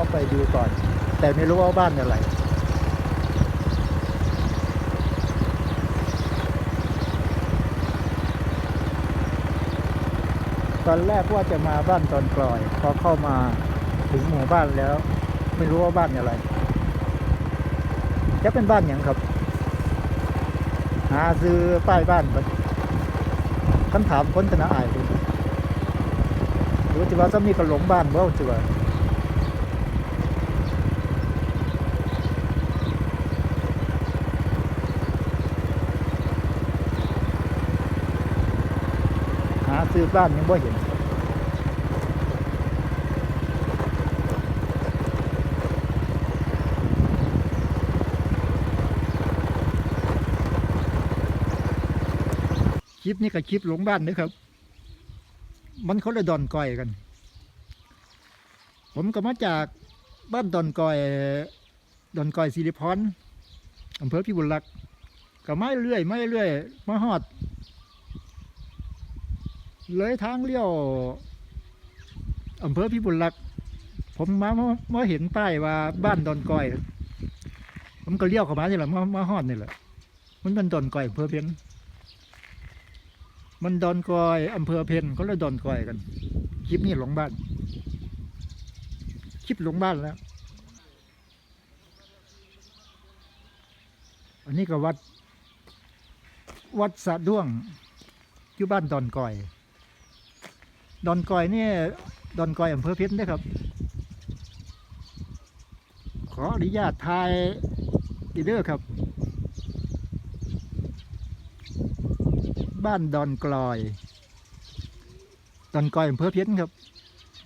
อไปดูก่อน แต่ไม่รู้ว่าบ้านอะไรตอนแรกว่าจะมาบ้านตอนกลอย พอเข้ามาถึงหมู่บ้านแล้ว ไม่รู้ว่าบ้านอะไร จะเป็นบ้านอย่างครับ หาซื้อป้ายบ้านคำถามคนธนาอายรือจะว่าจะมีกระหลงบ้านเบ่จะว่า ซื้อบ้านยังบ่เห็นคลิปนี้กับคลิปหลงบ้านนะครับ มันเขาเลยดอนก้อยกัน ผมก็มาจากบ้านดอนก้อยดอนก้อยสิริพรอำเภอพิบูลรักษ์ก็ไม่เรื่อยไม่เรื่อยมาฮอด เลยทางเลี้ยวอำเภอพิบูลรักษ์ผมมามามาเห็นป้ายว่าบ้านดอนก้อย ผมก็เลี้ยวเข้ามานี่แหละมามาฮอดนี่แหละมันเป็นดอนก้อยอำเภอเพียงมันดอนกอยอำเภอเพนเขาเลยดอนกอยกันคลิปนี้หลงบ้านคลิปหลงบ้านแล้ว อันนี้ก็วัด วัดสะด้วงอยู่บ้านดอนกอย ดอนกอยนี่ดอนกอยอำเภอเพชรนะครับ ขออนุญาตทายอีเดอร์ครับ บ้านดอนกลอย ดอนกลอยอำเภอเพี้ยนครับ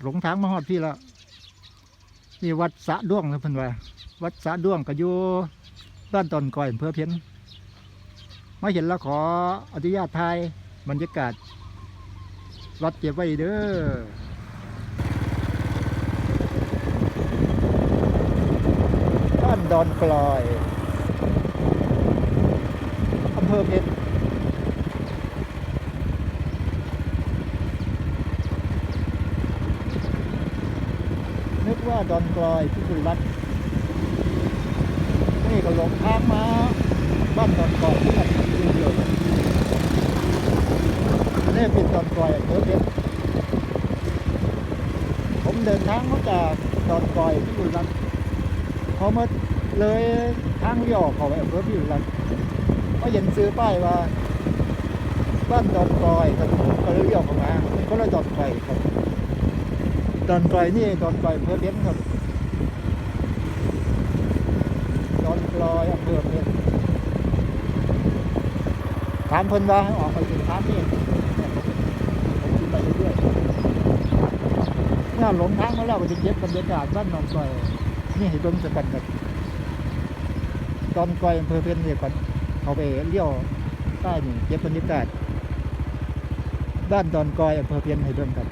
หลงทางมาฮอดพี่แล้วนี่วัดสะด้วงนะเพิ่นว่า วัดสะด้วงก็อยู่บ้านดอนกลอยอำเภอเพี้ยนมาเห็นแล้วขออนุญาตถ่ายบรรยากาศ รถเก็บไว้เด้อบ้านดอนกลอยอำเภอเพชรนึกว่าดอนกลอยพิบุญรัตน์นี่ก็หลงทางมา บ้านดอนกลอยที่มันเดียว นนี่เป็นดอนกลอยอำเภอเพชรผมเดินทางมาจากดอนกลอยพิบุญรัตน์พอมาเลยทางเลี้ยวเข้าไปอำเภอพิบุญรัตน์ก็เห็นซื้อป้ายว่าบ้านดอนกลอยก็ก็เลยเลี้ยวเข้ามาก็เลยดอนกลอยครับดอนกลอยนี่ดอนกลอยอำเภอเพชรครับดอนกลอยอำเภอเพชรถามเพิ่นว่าให้ออกไปถึงทางนี่ผมคิดไปเรื่อย ๆเนี่ยหลงทางมาแล้วก็จะเก็บบรรยากาศบ้านดอนกลอยนี่ให้เบิ่งสักกันครับดอนกลอยอำเภอเพชรนี่ยก่อนเขาไปเลี้ยวใต้นี่เก็บบรรยากาศบ้านดอนกลอยอำเภอเพชรให้เบิ่งครับ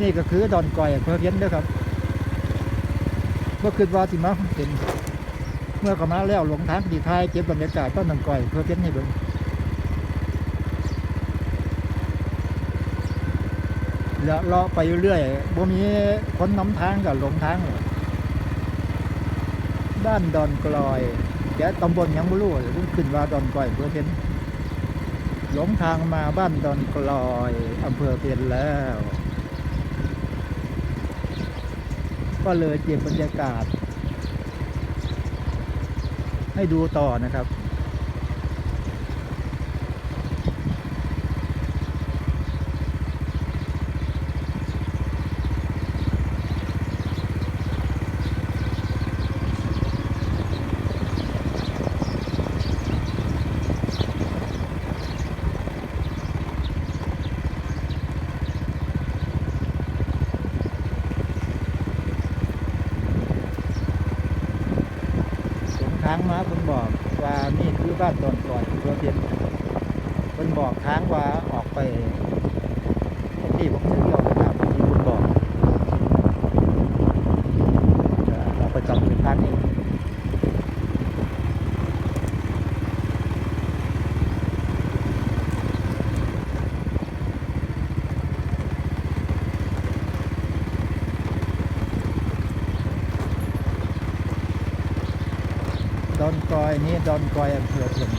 นี่ก็คือดอนกอยอำเภอเพี้ยนเด้อครับเมื่อคืนว่าสิมาเห็นเมื่อเขามาแล้วหลงทางดีท้ายเก็บบรรยากาศต้นดอนกอยอำเภอเพี้ยนให้เบิ่ง แล้วเลาะไปเรื่อยๆบ่มีคนน้ำทางกับหลงทางหรอกบ้านดอนกลอยแกตำบลยังบ่รู้เลยขึ้นว่าดอนกลอยอำเภอเพียนหลงทางมาบ้านดอนกลอยอำเภอเพียนแล้ว ก็เลยเก็บบรรยากาศ ให้ดูต่อนะครับ สงทางมาคุณบอกว่านี่คือบ้านตอนก่อนตัวเพียนคุณบอกทางว่าออกไปที่ผมนึงเดียวนะครับที่คุณบอกเอ่อเราประจำเป็นทางนี้ อนกอยนี่ดอนกอยอำเภอเพ็ญ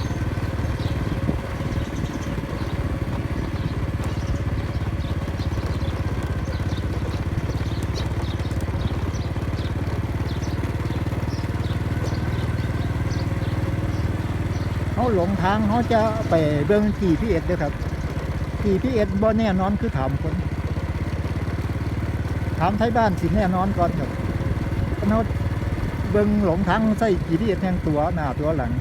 เขาหลงทางเขาจะไปเบื้องกี่พี่เอ็ดด้วยครับกี่พี่เอ็ดบ่แน่นอนคือถามคนถามไทยบ้านสิแน่นอนก่อนครับเขา เบิ่งหลงทางใส่กี่พีเอ็ดแทงตัวหน้าตัวหลัง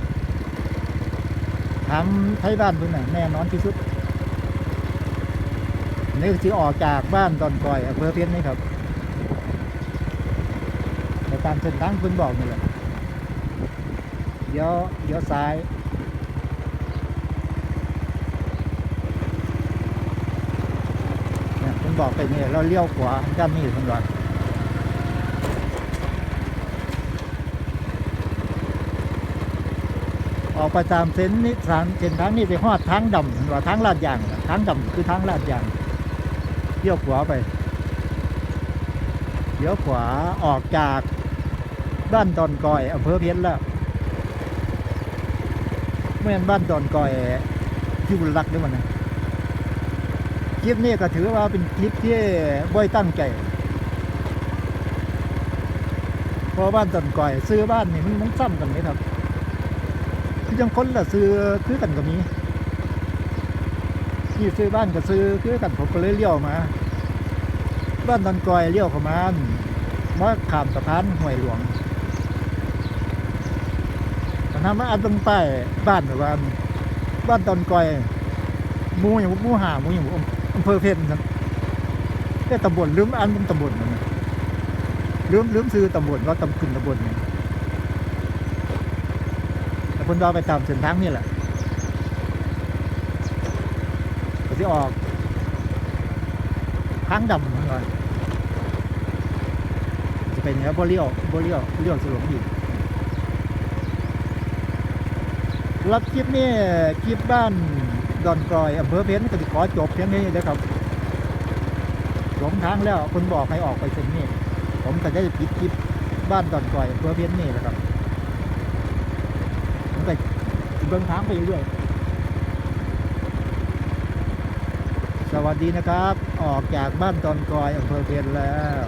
ถามไทยบ้านเพิ่นน่ะแน่นอนที่สุดนี่คือออกจากบ้านดอนกอยอำเภอเพียนนี่ครับในตามเส้นทางเพิ่นบอกนี่แหละเดี๋ยวเดี๋ยวซ้ายเนี่ยเพิ่นบอกไปนี่เราเลี้ยวขวาด้านนี้เพิ่นว่า ออกไปตามเส้นนี้ทางเส้นทางนี้ไปฮอดทางดำเพิ่นว่าทางลาดยางทางดำคือทางลาดยางเลี้ยวขวาไปเลี้ยวขวาออกจากบ้านดอนกอยอำเภอเพียนแล้วเมื่อนบ้านดอนกอยที่บุรีรักด้วยมันนะคลิปนี้ก็ถือว่าเป็นคลิปที่บ่อยตั้งใจเพราะบ้านดอนก่อย ซื้อบ้านนี่มันมันซ้ำกันไหมครับ คือจังคนละซื้อคือกันก็มีที่ซื้อบ้านก็ซื้อคือกันผมก็เลยเลี้ยวมา บ้านดอนกอยเลี้ยวเข้ามามาขามสะพานห้วยหลวงมันทำมาอันตรงป้ายบ้านแบบว่าบ้านตอนกอยมูอย่างมูหามูอย่างอำอำเภอเพนครับแค่ตำบลลืมอันเป็นตำบลมันนะลืมลืมซื้อตำบลว่าตำขึ้นตำบลเนี่ย แต่คนเราไปตามเส้นทางนี่แหละก็จะออกทางดำมันก่อนจะเป็นเนี้ยบ่เลี้ยวบ่เลี้ยวเลี้ยวสลงอีกรับคลิปนี่คลิปบ้านดอนกรอยอำเภอเพชรก็จะขอจบเพียงนี้นะครับหลงทางแล้วคนบอกให้ออกไปเส้นนี้ ผมก็จะปิดคลิปบ้านดอนกรอยอำเภอเพชรนี่แหละครับ แต่เบิ่งทางไปเรื่อยสวัสดีนะครับ ออกจากบ้านตอนกอยอำเภอเพชรแล้ว